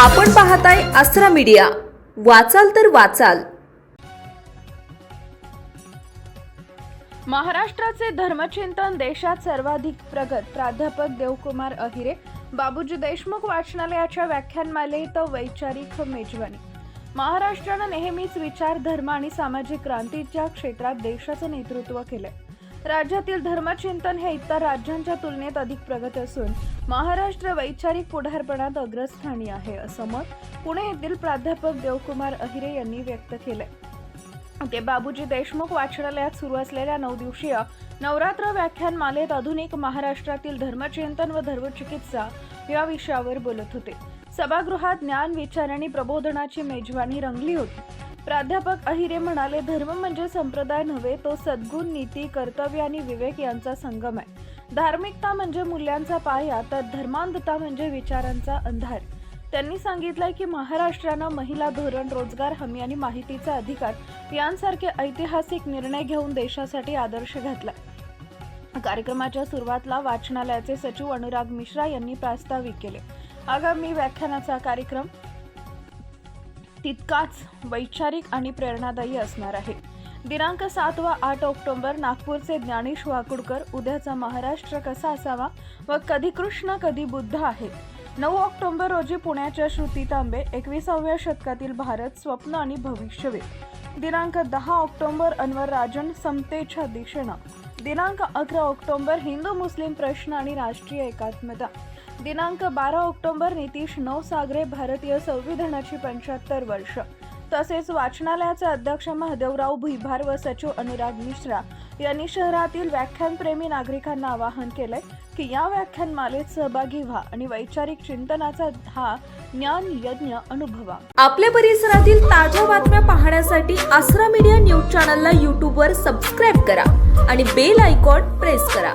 आपण पाहताय अस्त्रा मीडिया. वाचाल तर वाचाल. महाराष्ट्राचे धर्मचिंतन देशात सर्वाधिक प्रगत. प्राध्यापक देवकुमार अहिरे बाबूजी देशमुख वाचनालयाच्या व्याख्यानमालेत वैचारिक मेजवानी. महाराष्ट्रानं नेहमीच विचार धर्म आणि सामाजिक क्रांतीच्या क्षेत्रात देशाचं नेतृत्व केलंय. राज्यातील धर्मचिंतन हे इतर राज्यांच्या तुलनेत अधिक प्रगत असून महाराष्ट्र वैचारिक पुढारपणात अग्रस्थानी आहे असं मत पुणे येथील प्राध्यापक देवकुमार अहिरे यांनी व्यक्त केले ते बाबूजी देशमुख वाचनालयात सुरू असलेल्या नऊ दिवसीय नवरात्र व्याख्यानमालेत आधुनिक महाराष्ट्रातील धर्मचिंतन व धर्मचिकित्सा या विषयावर बोलत होते. सभागृहात ज्ञान विचार आणि प्रबोधनाची मेजवानी रंगली होती. प्राध्यापक अहिरे म्हणाले धर्म म्हणजे संप्रदाय नव्हे तो सद्गुण नीती कर्तव्य आणि विवेक यांचा संगम आहे. धार्मिकता म्हणजे मूल्यांचा पाया तर धर्मांधता म्हणजे विचारांचा अंधार. त्यांनी सांगितलंय की महाराष्ट्रानं महिला धोरण रोजगार हमी आणि माहितीचा अधिकार यांसारखे ऐतिहासिक निर्णय घेऊन देशासाठी आदर्श घातला. कार्यक्रमाच्या सुरुवातला वाचनालयाचे सचिव अनुराग मिश्रा यांनी प्रास्ताविक केले. आगामी व्याख्यानाचा कार्यक्रम तितकाच वैचारिक आणि प्रेरणादायी असणार आहे. दिनांक सात व आठ ऑक्टोबर नागपूरचे ज्ञानेश वाकुडकर उद्याचा महाराष्ट्र कसा असावा व कधी कृष्ण कधी बुद्ध आहेत नऊ ऑक्टोबर रोजी पुण्याच्या श्रुती तांबे एकविसाव्या शतकातील भारत स्वप्न आणि भविष्यवेध. दिनांक दहा ऑक्टोबर अनवर राजन समतेच्या दिशेनं. दिनांक अकरा ऑक्टोबर हिंदू मुस्लिम प्रश्न आणि राष्ट्रीय एकात्मता. दिनांक बारा ऑक्टोबर नितीश नवसागरे भारतीय संविधानाची पंच्याहत्तर वर्ष. तसेच वाचनालयाचे अध्यक्ष महादेवराव भुईभार व सचिव अनुराग मिश्रा यांनी शहरातील व्याख्यानप्रेमी नागरिकांना आवाहन केलंय की या व्याख्यानमालेत सहभागी व्हा आणि वैचारिक चिंतनाचा हा ज्ञान यज्ञ अनुभवा. आपल्या परिसरातील ताज्या बातम्या पाहण्यासाठी आसरा मीडिया न्यूज चॅनलला यूट्यूबवर सबस्क्राईब करा आणि बेल आयकॉन प्रेस करा.